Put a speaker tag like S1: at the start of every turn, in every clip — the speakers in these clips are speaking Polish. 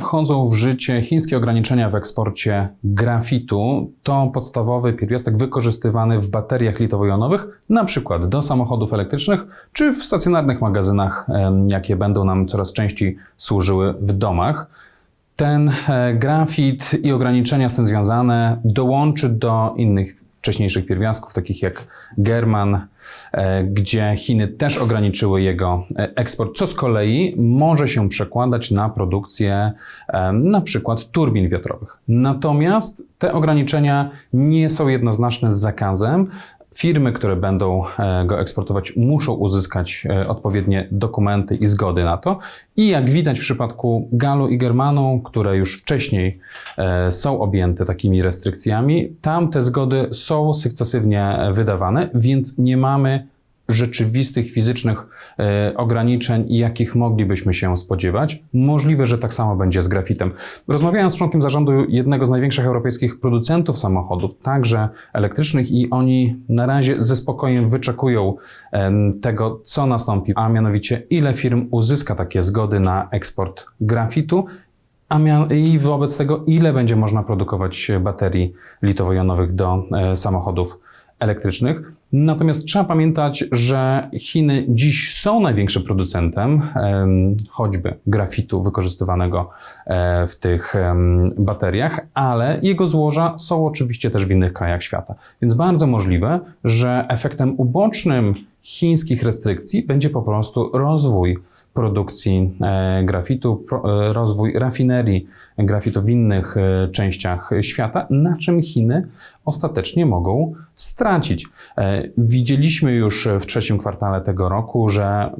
S1: Wchodzą w życie chińskie ograniczenia w eksporcie grafitu. To podstawowy pierwiastek wykorzystywany w bateriach litowo-jonowych, na przykład do samochodów elektrycznych czy w stacjonarnych magazynach, jakie będą nam coraz częściej służyły w domach. Ten e, grafit i ograniczenia z tym związane dołączy do innych wcześniejszych pierwiastków, takich jak German, e, gdzie Chiny też ograniczyły jego e, eksport, co z kolei może się przekładać na produkcję e, na przykład turbin wiatrowych. Natomiast te ograniczenia nie są jednoznaczne z zakazem. Firmy, które będą e, go eksportować, muszą uzyskać e, odpowiednie dokumenty i zgody na to. I jak widać w przypadku Galu i Germanu, które już wcześniej e, są objęte takimi restrykcjami, tam te zgody są sukcesywnie wydawane, więc nie mamy rzeczywistych fizycznych e, ograniczeń, jakich moglibyśmy się spodziewać. Możliwe, że tak samo będzie z grafitem. Rozmawiałem z członkiem zarządu jednego z największych europejskich producentów samochodów, także elektrycznych, i oni na razie ze spokojem wyczekują tego, co nastąpi, a mianowicie ile firm uzyska takie zgody na eksport grafitu. A I wobec tego, ile będzie można produkować baterii litowo-jonowych do e, samochodów elektrycznych. Natomiast trzeba pamiętać, że Chiny dziś są największym producentem em, choćby grafitu wykorzystywanego e, w tych bateriach, ale jego złoża są oczywiście też w innych krajach świata. Więc bardzo możliwe, że efektem ubocznym chińskich restrykcji będzie po prostu rozwój produkcji e, grafitu, e, rozwój rafinerii grafitu w innych e, częściach świata, na czym Chiny ostatecznie mogą stracić. Widzieliśmy już w trzecim kwartale tego roku, że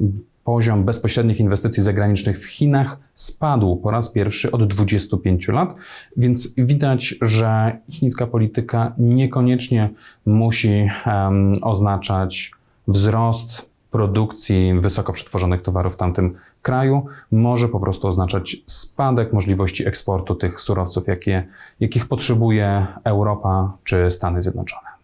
S1: poziom bezpośrednich inwestycji zagranicznych w Chinach spadł po raz pierwszy od 25 lat, więc widać, że chińska polityka niekoniecznie musi em, oznaczać wzrost produkcji wysoko przetworzonych towarów w tamtym kraju, może po prostu oznaczać spadek możliwości eksportu tych surowców, jakie, jakich potrzebuje Europa czy Stany Zjednoczone.